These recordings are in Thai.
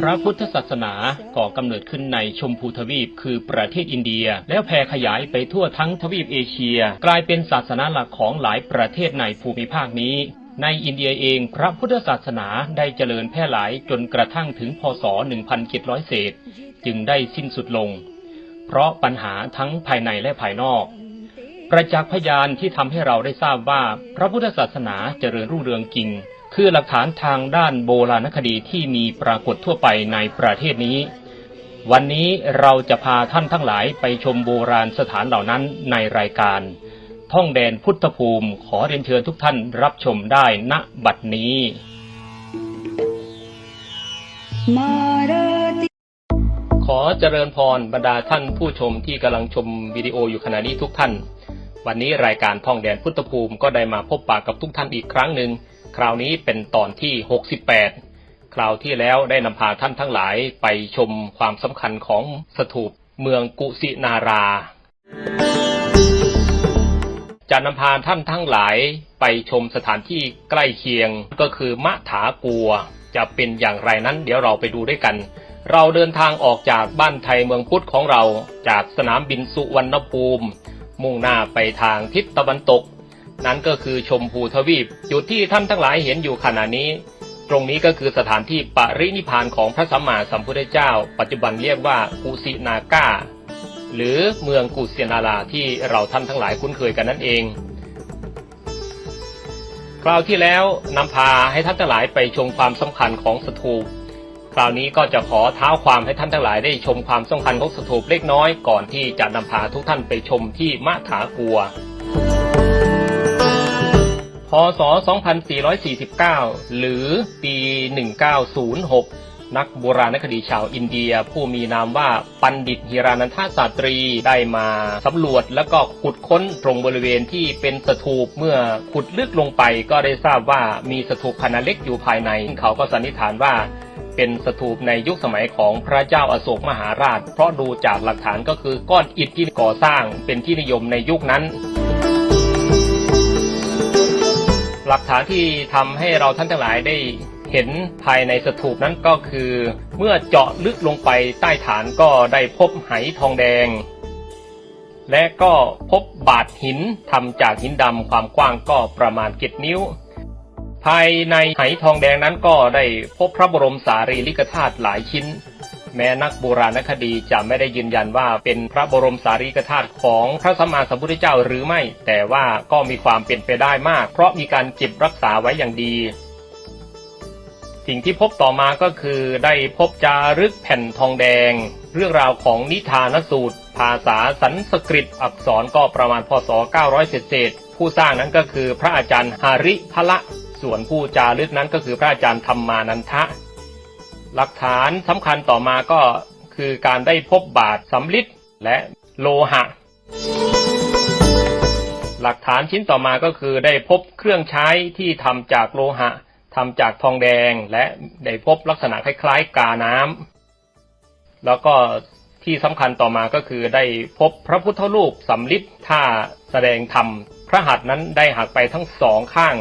พระพุทธศาสนาก่อกำเนิดขึ้นในชมพูทวีปคือประเทศอินเดีย แล้วแผ่ขยายไปทั่วทั้งทวีปเอเชีย กลายเป็นศาสนาหลักของหลายประเทศในภูมิภาคนี้ในอินเดียเองพระพุทธศาสนาได้เจริญแพร่หลายจนกระทั่งถึงพศ 1700 เศษ จึงได้สิ้นสุดลง เพราะปัญหาทั้งภายในและภายนอก ประจักษ์พยานที่ทำให้เราได้ทราบว่า พระพุทธศาสนาเจริญรุ่งเรืองจริง คือหลักฐานทางด้านโบราณคดีที่มีปรากฏทั่วไปในประเทศนี้ วันนี้เราจะพาท่านทั้งหลายไปชมโบราณสถานเหล่านั้นในรายการ ท่องแดนพุทธภูมิขอเรียนเชิญทุกท่านรับชมได้ณบัดนี้ขอเจริญพรบรรดาท่านผู้ชมที่กำลังชมวิดีโออยู่ขณะนี้ทุกท่าน วันนี้รายการท่องแดนพุทธภูมิก็ได้มาพบปากกับทุกท่านอีกครั้งหนึ่ง คราวนี้เป็นตอนที่ 68 คราวที่แล้วได้นำพาท่านทั้งหลายไปชมความสำคัญของสถูปเมืองกุสินารา จะนำพาท่านทั้งหลายไปชมสถานที่ใกล้เคียงก็คือมะถากัว จะเป็นอย่างไรนั้นเดี๋ยวเราไปดูด้วยกัน เราเดินทางออกจากบ้านไทยเมืองพุทธของเราจากสนามบินสุวรรณภูมิ มุ่งหน้าไปทางทิศตะวันตก นั้นก็คือชมพูทวีป จุดที่ท่านทั้งหลายเห็นอยู่ขณะนี้ ตรงนี้ก็คือสถานที่ปรินิพานของพระสัมมาสัมพุทธเจ้า ปัจจุบันเรียกว่ากุสินาก้าหรือเมืองกุสินาราที่เราท่านทั้งหลายคุ้นเคยกันนั่นเอง คราวที่แล้วนำพาให้ท่านทั้งหลายไปชมความสำคัญของสถูปคราวนี้ก็จะขอเท้าความให้ท่านทั้งหลายได้ชมความสำคัญของสถูปเล็กน้อยก่อนที่จะนำพาทุกท่านไปชมที่มะถากัว พศ 2449 หรือปี 1906 นักโบราณคดีชาวอินเดีย ผู้มีนามว่าปันดิตฮิรานันทศาสตรีได้มาสำรวจแล้วก็ขุดค้นตรงบริเวณที่เป็นสถูปเมื่อขุดลึกลงไปก็ได้ทราบว่ามีสถูปขนาดเล็กอยู่ภายใน เขาก็สันนิษฐานว่าเป็นสถูปในยุคสมัยของพระเจ้าอาโศกมหาราช เพราะดูจากหลักฐานก็คือก้อนอิฐที่ก่อสร้างเป็นที่นิยมในยุคนั้น หลักฐานที่ทำให้เราท่านทั้งหลายได้เห็นภายในสถูปนั้นก็คือ เมื่อเจาะลึกลงไปใต้ฐานก็ได้พบไหทองแดง และก็พบบาดหินทำจากหินดำความกว้างก็ประมาณเจ็ดนิ้ว ภายในไหทองแดงนั้นก็ได้พบพระบรมสารีริกธาตุหลายชิ้น แม้นักโบราณคดีจะไม่ได้ยืนยันว่าเป็นพระบรมสารีริกธาตุของพระสัมมาสัมพุทธเจ้าหรือไม่ แต่ว่าก็มีความเป็นไปได้มาก เพราะมีการเก็บรักษาไว้อย่างดี สิ่งที่พบต่อมาก็คือได้พบจารึกแผ่นทองแดง เรื่องราวของนิทานสูตร ภาษาสันสกฤตอักษรก็ประมาณพศ 900เศษผู้สร้างนั้นก็คือพระอาจารย์หาริพละ ส่วนผู้จารึกนั้นก็คือพระอาจารย์ธรรมานันทะ หลักฐานสำคัญต่อมาก็คือการได้พบบาทสำลิดและโลหะ หลักฐานชิ้นต่อมาก็คือได้พบเครื่องใช้ที่ทำจากโลหะทำจากทองแดงและได้พบลักษณะคล้ายๆ กาน้ำแล้วก็ที่สำคัญต่อมาก็คือได้พบพระพุทธรูปสำลิดท่าแสดงธรรม พระหัตถ์นั้นได้หักไปทั้งสองข้าง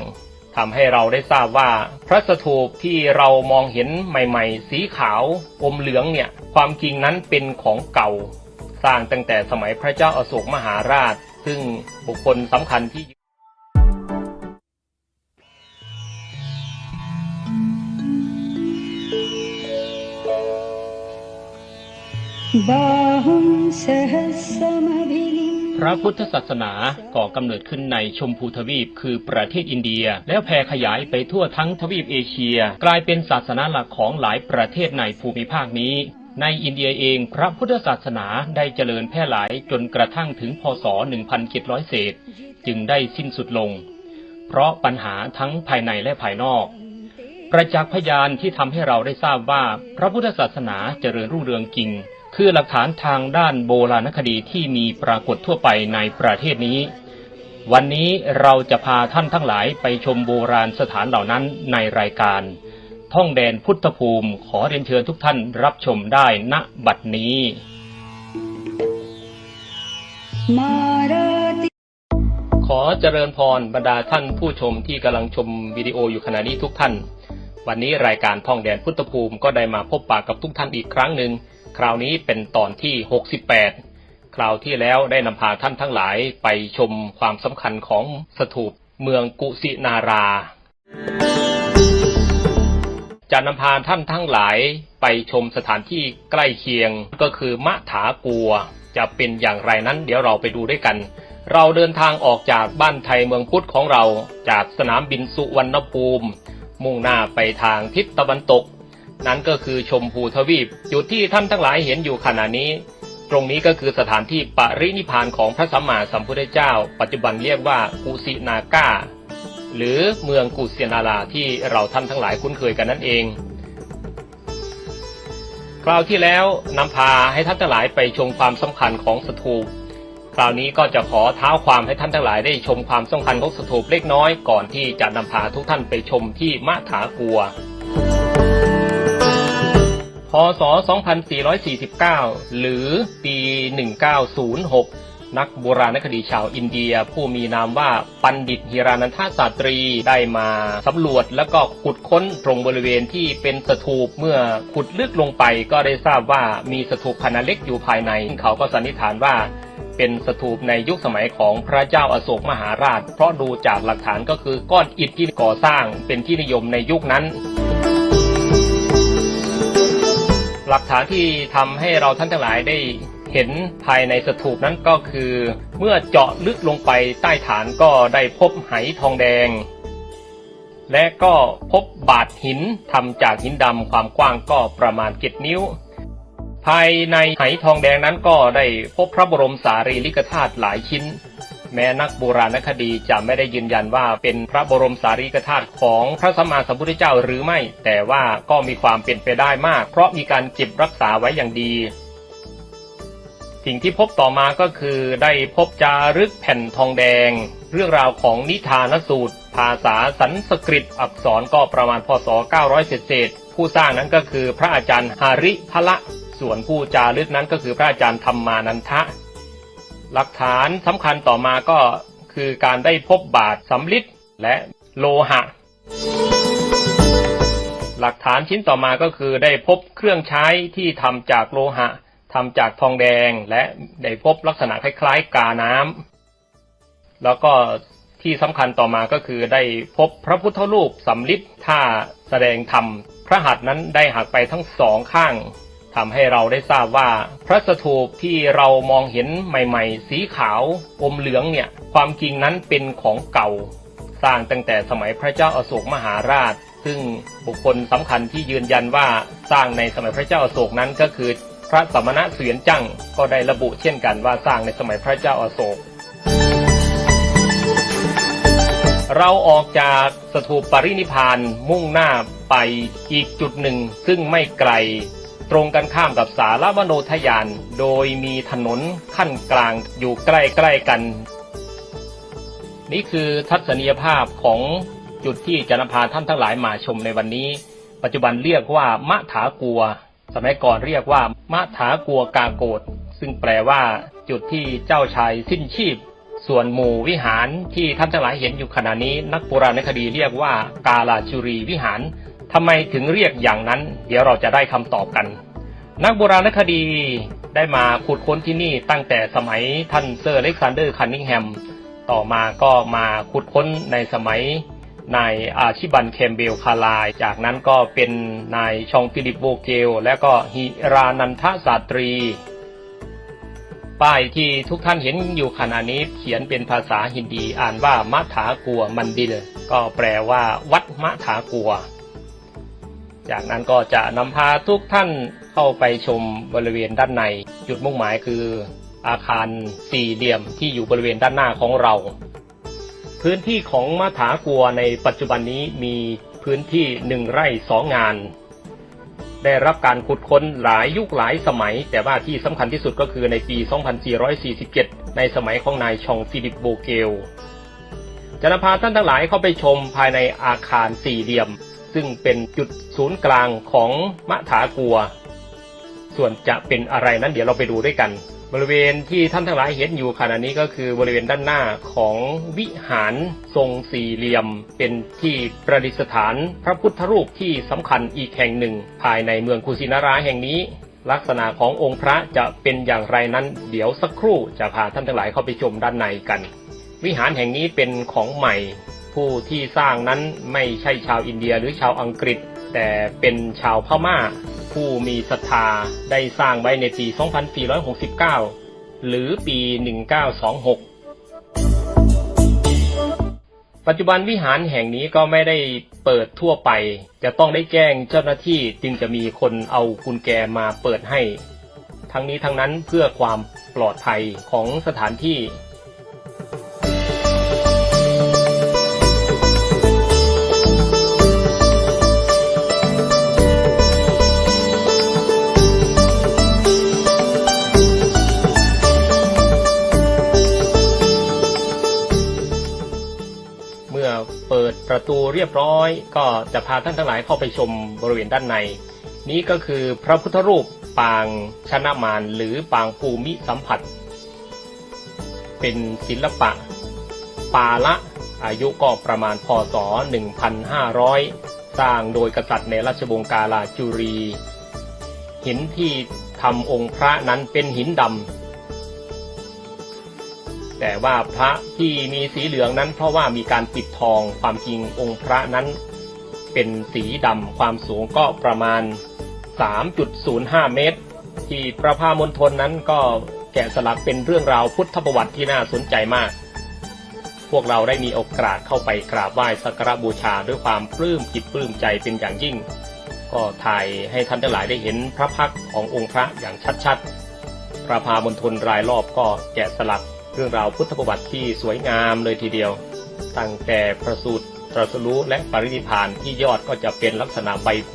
ทำให้เราได้ทราบว่า พระสถูปที่เรามองเห็นใหม่ๆ สีขาวอมเหลืองเนี่ย ความจริงนั้นเป็นของเก่า สร้างตั้งแต่สมัยพระเจ้าอาโศกมหาราช ซึ่งบุคคลสำคัญที่ बाहुं सहस्रमभिलिम् พระพุทธศาสนาก่อกำเนิดขึ้นในชมพูทวีป คือประเทศอินเดีย แล้วแผ่ขยายไปทั่วทั้งทวีปเอเชีย กลายเป็นศาสนาหลักของหลายประเทศในภูมิภาคนี้ในอินเดียเองพระพุทธศาสนาได้เจริญแพร่หลายจนกระทั่งถึงพศ 1700 เศษ จึงได้สิ้นสุดลง เพราะปัญหาทั้งภายในและภายนอก ประจักษ์พยานที่ทำให้เราได้ทราบว่า พระพุทธศาสนาเจริญรุ่งเรืองจริง คือหลักฐานทางด้านโบราณคดีที่มีปรากฏทั่วไปในประเทศนี้ วันนี้เราจะพาท่านทั้งหลายไปชมโบราณสถานเหล่านั้นในรายการ ท่องแดนพุทธภูมิขอเรียนเชิญทุกท่านรับชมได้ณบัดนี้ขอเจริญพรบรรดาท่านผู้ชมที่กำลังชมวิดีโออยู่ขณะนี้ทุกท่าน วันนี้รายการท่องแดนพุทธภูมิก็ได้มาพบปะกับทุกท่านอีกครั้งหนึ่ง คราวนี้เป็นตอนที่ 68 คราวที่แล้วได้นำพาท่านทั้งหลายไปชมความสำคัญของสถูปเมืองกุสินารา จะนำพาท่านทั้งหลายไปชมสถานที่ใกล้เคียงก็คือมะถากัว จะเป็นอย่างไรนั้นเดี๋ยวเราไปดูด้วยกัน เราเดินทางออกจากบ้านไทยเมืองพุทธของเราจากสนามบินสุวรรณภูมิ มุ่งหน้าไปทางทิศตะวันตก นั้นก็คือชมพูทวีป จุดที่ท่านทั้งหลายเห็นอยู่ขณะนี้ ตรงนี้ก็คือสถานที่ปรินิพานของพระสัมมาสัมพุทธเจ้า ปัจจุบันเรียกว่ากุสินาก้า หรือเมืองกุสินาราที่เราท่านทั้งหลายคุ้นเคยกันนั่นเอง คราวที่แล้วนำพาให้ท่านทั้งหลายไปชมความสำคัญของสถูปคราวนี้ก็จะขอเท้าความให้ท่านทั้งหลายได้ชมความสำคัญของสถูปเล็กน้อยก่อนที่จะนำพาทุกท่านไปชมที่มะถากัว พศ 2449 หรือปี 1906 นักโบราณคดีชาวอินเดีย ผู้มีนามว่าปันดิตฮิรานันทศาตรีได้มาสำรวจแล้วก็ขุดค้นตรงบริเวณที่เป็นสถูปเมื่อขุดลึกลงไปก็ได้ทราบว่ามีสถูปขนาดเล็กอยู่ภายใน เขาก็สันนิษฐานว่าเป็นสถูปในยุคสมัยของพระเจ้าอาโศกมหาราช เพราะดูจากหลักฐานก็คือก้อนอิฐที่ก่อสร้างเป็นที่นิยมในยุคนั้น หลักฐานที่ทำให้เราท่านทั้งหลายได้เห็นภายในสถูปนั้นก็คือ เมื่อเจาะลึกลงไปใต้ฐานก็ได้พบไหทองแดง และก็พบบาดหินทำจากหินดำความกว้างก็ประมาณเจ็ดนิ้ว ภายในไหทองแดงนั้นก็ได้พบพระบรมสารีริกธาตุหลายชิ้น แม้นักโบราณคดีจะไม่ได้ยืนยันว่าเป็นพระบรมสารีริกธาตุของพระสัมมาสัมพุทธเจ้าหรือไม่ แต่ว่าก็มีความเป็นไปได้มาก เพราะมีการเก็บรักษาไว้อย่างดี สิ่งที่พบต่อมาก็คือได้พบจารึกแผ่นทองแดง เรื่องราวของนิทานสูตร ภาษาสันสกฤตอักษรก็ประมาณพศ 900 เศษผู้สร้างนั้นก็คือพระอาจารย์หาริพละ ส่วนผู้จารึกนั้นก็คือพระอาจารย์ธรรมานันทะ หลักฐานสำคัญต่อมาก็คือการได้พบบาทสำลิดและโลหะ หลักฐานชิ้นต่อมาก็คือได้พบเครื่องใช้ที่ทำจากโลหะทำจากทองแดงและได้พบลักษณะคล้ายๆ กาน้ำแล้วก็ที่สำคัญต่อมาก็คือได้พบพระพุทธรูปสำลิดท่าแสดงธรรม พระหัตถ์นั้นได้หักไปทั้งสองข้าง ทำให้เราได้ทราบว่าพระสถูปที่เรามองเห็นใหม่ๆ สีขาวอมเหลืองเนี่ย ความจริงนั้นเป็นของเก่า สร้างตั้งแต่สมัยพระเจ้าอาโศกมหาราช ซึ่งบุคคลสำคัญที่ยืนยันว่าสร้างในสมัยพระเจ้าอาโศกนั้นก็คือ พระสมณะเสวียนจั่งก็ได้ระบุเช่นกันว่าสร้างในสมัยพระเจ้าอาโศกเราออกจากสถูปปรินิพานมุ่งหน้าไปอีกจุดหนึ่งซึ่งไม่ไกล ตรงกันข้ามกับสารวโนทยาน โดยมีถนนขั้นกลางอยู่ใกล้ๆกัน นี่คือทัศนียภาพของจุดที่จะนำพาท่านทั้งหลายมาชมในวันนี้ ปัจจุบันเรียกว่ามะถากัว สมัยก่อนเรียกว่ามะถากัวกาโกดซึ่งแปลว่าจุดที่เจ้าชายสิ้นชีพ ส่วนหมู่วิหารที่ท่านทั้งหลายเห็นอยู่ขณะนี้ นักโบราณคดีเรียกว่ากาลาชุรีวิหาร ทำไมถึงเรียกอย่างนั้น เดี๋ยวเราจะได้คำตอบกัน นักโบราณคดีได้มาขุดค้นที่นี่ตั้งแต่สมัยท่านเซอร์อเล็กซานเดอร์คันนิงแฮม ต่อมาก็มาขุดค้นในสมัยนายอาชิบันเคมเบลคาลาย จากนั้นก็เป็นนายชองฟิลิปโบเกล และก็ฮิรานันทศาตรี ป้ายที่ทุกท่านเห็นอยู่ขณะนี้เขียนเป็นภาษาฮินดีอ่านว่ามะถากัวมันดิล ก็แปลว่าวัดมะถากัว จากนั้นก็จะนำพาทุกท่านเข้าไปชมบริเวณด้านใน จุดมุ่งหมายคืออาคารสี่เหลี่ยมที่อยู่บริเวณด้านหน้าของเรา พื้นที่ของมะถากัวในปัจจุบันนี้มีพื้นที่หนึ่งไร่สองงาน ได้รับการขุดค้นหลายยุคหลายสมัย แต่ว่าที่สำคัญที่สุดก็คือในปี 2447 ในสมัยของนายชองฟิลิปโบเกลจะนำพาท่านทั้งหลายเข้าไปชมภายในอาคารสี่เหลี่ยม ซึ่งเป็นจุดศูนย์กลางของมะถากัว ส่วนจะเป็นอะไรนั้นเดี๋ยวเราไปดูด้วยกัน บริเวณที่ท่านทั้งหลายเห็นอยู่ขณะนี้ก็คือบริเวณด้านหน้าของวิหารทรงสี่เหลี่ยม เป็นที่ประดิษฐานพระพุทธรูปที่สำคัญอีกแห่งหนึ่ง ภายในเมืองกุสินาราแห่งนี้ลักษณะขององค์พระจะเป็นอย่างไรนั้น เดี๋ยวสักครู่จะพาท่านทั้งหลายเข้าไปชมด้านในกัน วิหารแห่งนี้เป็นของใหม่ ผู้ที่สร้างนั้นไม่ใช่ชาวอินเดียหรือชาวอังกฤษ แต่เป็นชาวพม่า ผู้มีศรัทธาได้สร้างไว้ในปี 2469 หรือปี 1926ปัจจุบันวิหารแห่งนี้ก็ไม่ได้เปิดทั่วไป จะต้องได้แจ้งเจ้าหน้าที่จึงจะมีคนเอากุญแจมาเปิดให้ ทั้งนี้ทั้งนั้นเพื่อความปลอดภัยของสถานที่ ประตูเรียบร้อย ก็จะพาท่านทั้งหลายเข้าไปชมบริเวณด้านใน นี้ก็คือพระพุทธรูปปางชนะมารหรือปางภูมิสัมผัส เป็นศิลปะ ปาละอายุก็ประมาณพศ 1,500 สร้างโดยกษัตริย์ในราชวงศ์กาลาจุรี หินที่ทำองค์พระนั้นเป็นหินดำ แต่ว่าพระที่มีสีเหลืองนั้น เพราะว่ามีการปิดทองความจริงองค์พระนั้น เป็นสีดำความสูงก็ประมาณ 3.05 เมตร ที่ประภามณฑลนั้นก็แกะสลักเป็นเรื่องราวพุทธประวัติที่น่าสนใจมาก พวกเราได้มีโอกาสเข้าไปกราบไหว้สักการบูชาด้วยความปลื้มจิตปลื้มใจเป็นอย่างยิ่ง ก็ถ่ายให้ท่านทั้งหลายได้เห็นพระพักขององค์พระอย่างชัดๆพระพามณฑลรายรอบก็แกะสลัก เรื่องราวพุทธประวัติที่สวยงามเลยทีเดียว ตั้งแต่ประสูติตรัสรู้และปรินิพานที่ยอดก็จะเป็นลักษณะใบโพ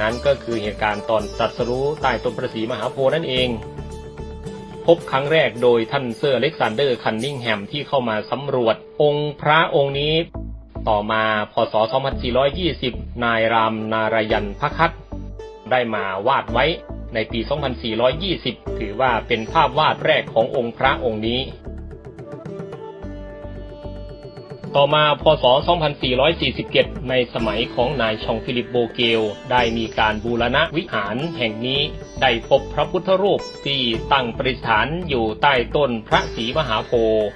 นั้นก็คือเหตุการณ์ตอนตรัสรู้ใต้ต้นประสีมหาโพนั่นเอง พบครั้งแรกโดยท่านเซอร์เล็กซานเดอร์คันนิงแฮมที่เข้ามาสำรวจ องค์พระองค์นี้ ต่อมาพศ 2420 นายรามนารยันพะคัตได้มาวาดไว้ในปี 2420 ถือว่าเป็นภาพวาดแรกขององค์พระองค์นี้ ต่อมาพศ 2447 ในสมัยของนายชองฟิลิปโบเกล ได้มีการบูรณะวิหารแห่งนี้ ได้พบพระพุทธรูปที่ตั้งประดิษฐานอยู่ใต้ต้นพระศรีมหาโพธิ์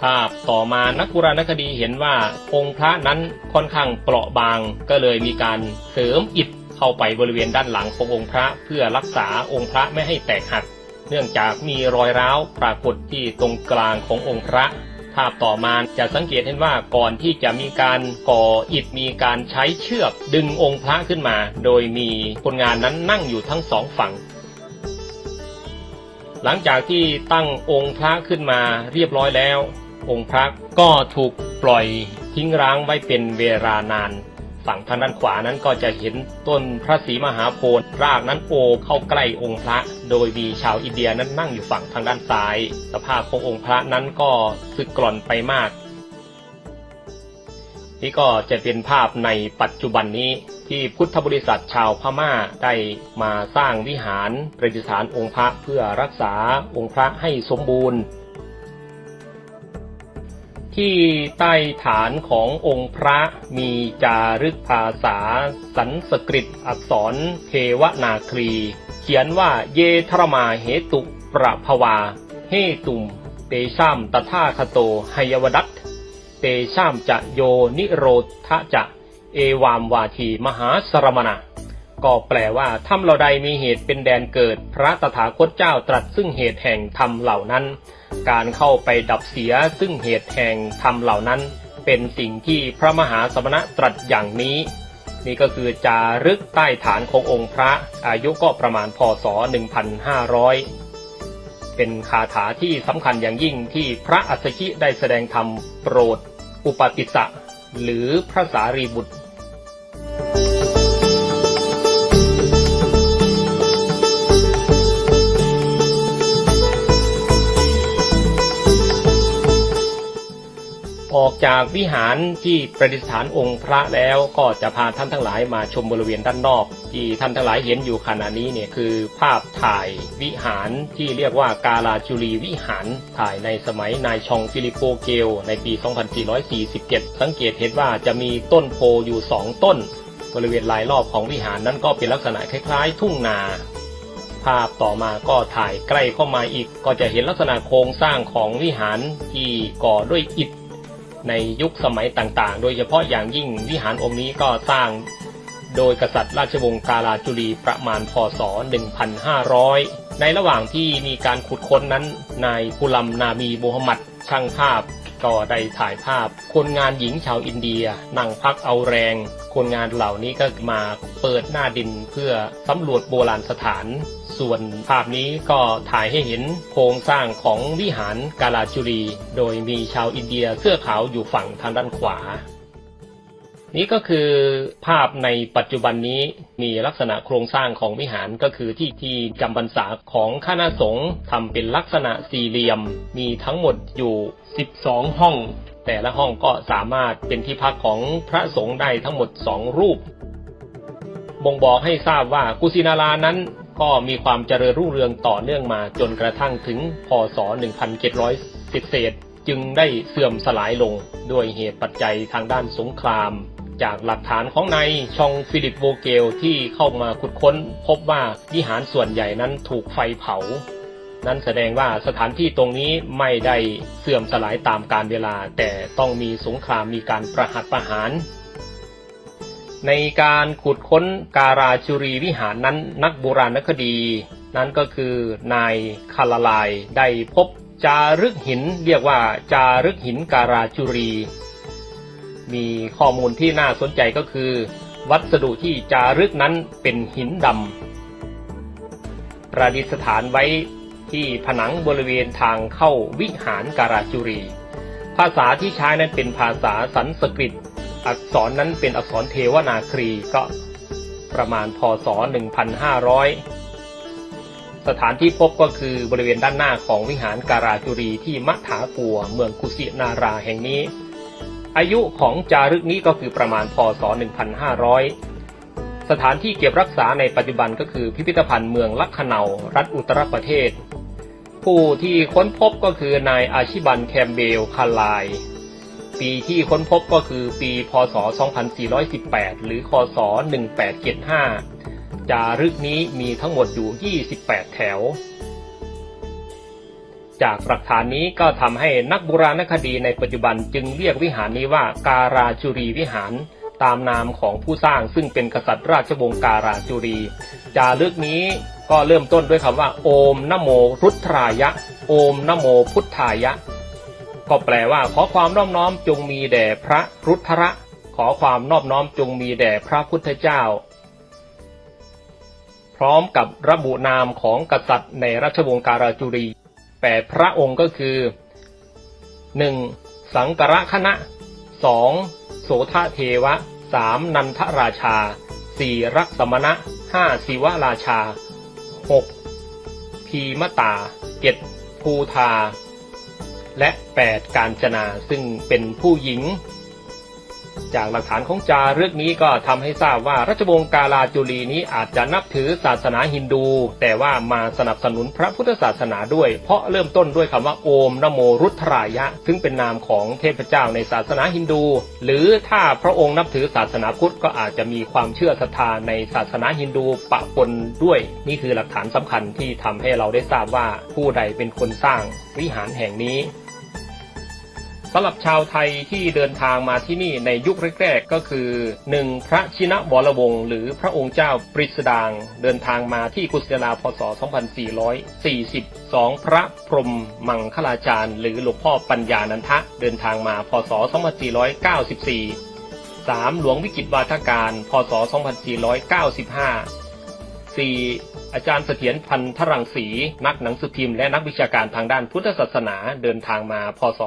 ภาพต่อมานักโบราณคดีเห็นว่าองค์พระนั้นค่อนข้างเปราะบาง ก็เลยมีการเสริมอิฐเข้าไปบริเวณด้านหลังขององค์พระเพื่อรักษาองค์พระไม่ให้แตกหัก เนื่องจากมีรอยร้าวปรากฏที่ตรงกลางขององค์พระ ภาพต่อมาจะสังเกตเห็นว่าก่อนที่จะมีการก่ออิฐมีการใช้เชือกดึงองค์พระขึ้นมา โดยมีคนงานนั้นนั่งอยู่ทั้งสองฝั่ง หลังจากที่ตั้งองค์พระขึ้นมาเรียบร้อยแล้ว องค์พระก็ถูกปล่อยทิ้งร้างไว้เป็นเวลานาน ฝั่งทางด้านขวานั้นก็จะเห็นต้นพระศรีมหาโพธิ์รากนั้นโอเข้าใกล้องค์พระ โดยมีชาวอินเดียนั้นนั่งอยู่ฝั่งทางด้านซ้าย สภาพขององค์พระนั้นก็สึกกร่อนไปมาก นี่ก็จะเป็นภาพในปัจจุบันนี้ที่พุทธบริษัทชาวพม่าได้มาสร้างวิหารประดิษฐานองค์พระเพื่อรักษาองค์พระให้สมบูรณ์ ที่ใต้ฐานขององค์พระมีจารึกภาษาสันสกฤตอักษรเทวนาครี เขียนว่าเยทรมาเหตุประภวาเฮตุมเตชามตถาคโตหยวดัตเตชามจะโยนิโรธจะ เอวามวาทีมหาสรมณะ ก็แปลว่าถ้ำเหล่าใดมีเหตุเป็นแดนเกิด พระตถาคตเจ้าตรัสซึ่งเหตุแห่งธรรมเหล่านั้น การเข้าไปดับเสียซึ่งเหตุแห่งธรรมเหล่านั้น เป็นสิ่งที่พระมหาสมณะตรัสอย่างนี้ นี่ก็คือจารึกใต้ฐานขององค์พระอายุก็ประมาณพศ 1,500 เป็นคาถาที่สำคัญอย่างยิ่งที่พระอัสสชิได้แสดงธรรมโปรด อุปติสสะหรือพระสารีบุตร จากวิหารที่ประดิษฐานองค์พระแล้วก็จะพาท่านทั้งหลายมาชมบริเวณด้านนอก ที่ท่านทั้งหลายเห็นอยู่ขณะนี้เนี่ยคือภาพถ่ายวิหารที่เรียกว่ากาลาจุลีวิหารถ่ายในสมัยนายชองฟิลิปโปเกล ในปี 2447 สังเกตเห็นว่าจะมีต้นโพอยู่สองต้น บริเวณรายรอบของวิหารนั้นก็เป็นลักษณะคล้าย ๆ ทุ่งนาภาพต่อมาก็ถ่ายใกล้เข้ามาอีก ก็จะเห็นลักษณะโครงสร้างของวิหารที่ก่อด้วยอิฐ ในยุคสมัยต่างๆ โดยเฉพาะอย่างยิ่งวิหารองค์นี้ก็สร้างโดยกษัตริย์ราชวงศ์กาลาจุลีประมาณพศ 1500 ในระหว่างที่มีการขุดค้นนั้น นายกุลัมนาบีมูฮัมหมัดช่างภาพก็ได้ถ่ายภาพ คนงานหญิงชาวอินเดียนั่งพักเอาแรง คนงานเหล่านี้ก็มาเปิดหน้าดินเพื่อสำรวจโบราณสถาน ส่วนภาพนี้ก็ถ่ายให้เห็นโครงสร้างของวิหารกาลาจุรี โดยมีชาวอินเดียเสื้อขาวอยู่ฝั่งทางด้านขวา นี่ก็คือภาพในปัจจุบันนี้มีลักษณะโครงสร้างของวิหารก็คือที่ที่จำพรรษาของคณะสงฆ์ทำเป็นลักษณะสี่เหลี่ยม มีทั้งหมดอยู่ 12 ห้อง แต่ละห้องก็สามารถเป็นที่พักของพระสงฆ์ได้ทั้งหมดสองรูปบ่งบอกให้ทราบว่ากุสินารานั้น ก็มีความเจริญรุ่งเรืองต่อเนื่องมาจนกระทั่งถึงพศ 1700เศษจึงได้เสื่อมสลายลงด้วยเหตุปัจจัยทางด้านสงคราม จากหลักฐานของนายชองฟิลิปโวเกลที่เข้ามาขุดค้น พบว่าวิหารส่วนใหญ่นั้นถูกไฟเผา นั่นแสดงว่าสถานที่ตรงนี้ไม่ได้เสื่อมสลายตามกาลเวลา แต่ต้องมีสงครามมีการประหัตประหาร ในการขุดค้นการาจุรีวิหารนั้นนักโบราณคดี นั้นก็คือนายคาลาลายได้พบจารึกหินเรียกว่าจารึกหินการาจุรี มีข้อมูลที่น่าสนใจก็คือ วัสดุที่จารึกนั้นเป็นหินดำประดิษฐานไว้ที่ผนังบริเวณทางเข้าวิหารการาจุรี ภาษาที่ใช้นั้นเป็นภาษาสันสกฤต อักษรนั้นเป็นอักษรเทวนาครีก็ประมาณพศ 1500 สถานที่พบก็คือบริเวณด้านหน้าของวิหารการาจุรีที่มัถาปัวเมืองกุสินาราแห่งนี้ อายุของจารึกนี้ก็คือประมาณพศ 1500 สถานที่เก็บรักษาในปัจจุบันก็คือพิพิธภัณฑ์เมืองลักขเนารัฐอุตรประเทศ ผู้ที่ค้นพบก็คือนายอาชิบันแคมเบลคาลาย ปีที่ค้นพบก็คือปีพศ 2418 หรือคศ 1875 จารึกนี้มีทั้งหมดอยู่ 28 แถว จากหลักฐานนี้ก็ทำให้นักโบราณคดีในปัจจุบันจึงเรียกวิหารนี้ว่าการาจุรีวิหารตามนามของผู้สร้างซึ่งเป็นกษัตริย์ราชวงศ์การาจุรี จารึกนี้ก็เริ่มต้นด้วยคำว่า โอมนโมรุทรายะ โอมนโมพุทธายะ ก็แปลว่า ขอความนอบน้อมจงมีแด่พระรุทระขอความนอบน้อมจงมีแด่พระพุทธเจ้า พร้อมกับระบุนามของกษัตริย์ในราชวงศ์การาจุรีแปดพระองค์ก็คือ 1. สังกระคณะ 2. โสทเทวะ 3. นันทราชา 4. รักสมณะ 5. ศิวราชา 6. พีมตา 7. ภูทา และ 8 การจนาซึ่งเป็นผู้หญิง จากหลักฐานของจารึกนี้ก็ทำให้ทราบว่าราชวงศ์กาลาจุลีนี้อาจจะนับถือศาสนาฮินดู แต่ว่ามาสนับสนุนพระพุทธศาสนาด้วย เพราะเริ่มต้นด้วยคำว่าโอมนโมรุทรายะ ซึ่งเป็นนามของเทพเจ้าในศาสนาฮินดู หรือถ้าพระองค์นับถือศาสนาพุทธก็อาจจะมีความเชื่อศรัทธาในศาสนาฮินดูปะปนด้วย นี่คือหลักฐานสำคัญที่ทำให้เราได้ทราบว่าผู้ใดเป็นคนสร้างวิหารแห่งนี้ สำหรับชาวไทยที่เดินทางมาที่นี่ในยุคแรกๆก็คือ 1. พระชินะบรวงศ์หรือพระองค์เจ้าปริสดาง เดินทางมาที่กุศินาพศ 2440 2. พระพรหมมังคลาจารย์ หรือหลวงพ่อปัญญานันทะ เดินทางมาพศ 2494 3. หลวงวิกิตวาทการ พศ 2495 4. อาจารย์เสถียรพันธรังสี นักหนังสือพิมพ์และนักวิชาการทางด้านพุทธศาสนาเดินทางมา พศ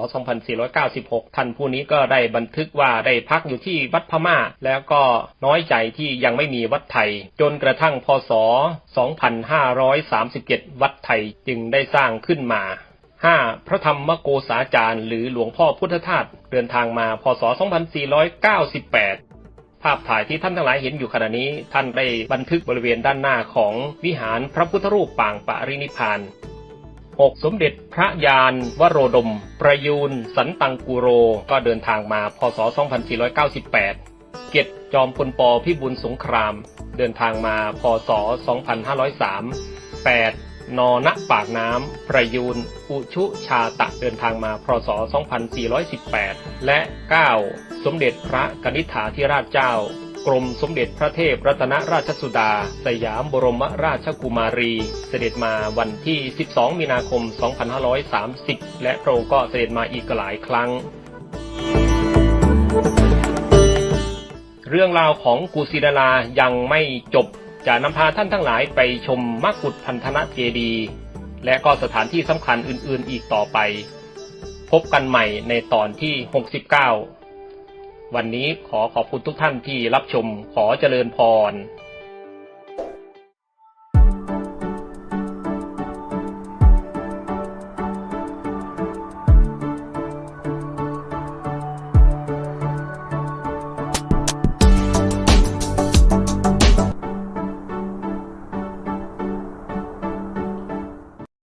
2496 ท่านผู้นี้ก็ได้บันทึกว่าได้พักอยู่ที่วัดพม่า แล้วก็น้อยใจที่ยังไม่มีวัดไทย จนกระทั่งพศ 2537 วัดไทยจึงได้สร้างขึ้นมา 5. พระธรรมโกษาจารย์ หรือหลวงพ่อพุทธทาสเดินทางมา พศ 2498 ภาพถ่ายที่ท่านทั้งหลายเห็นอยู่ขณะนี้ ท่านได้บันทึกบริเวณด้านหน้าของวิหารพระพุทธรูปปางปารินิพาน 6. สมเด็จพระยานวโรดม ประยูนสันตังกูโร ก็เดินทางมาพศ 2498 เกียรติจอมพลปพิบูลสงคราม เดินทางมาพศ 2503 8. นณปากน้ำประยูนอุชุชาตะเดินทางมา พศ 2418 และ 9. สมเด็จพระกนิษฐาธิราชเจ้า กรมสมเด็จพระเทพรัตนราชสุดา สยามบรมราชกุมารี เสด็จมาวันที่ 12 มีนาคม 2530 และพระองค์ก็เสด็จมาอีกหลายครั้งเรื่องราวของกุศินารายังไม่จบ จะนำพาท่านทั้งหลายไปชมมกุฏพันธนะเจดี และก็สถานที่สำคัญอื่นๆอีกต่อไป พบกันใหม่ในตอนที่ 69 วันนี้ขอขอบคุณทุกท่านที่รับชมขอเจริญพร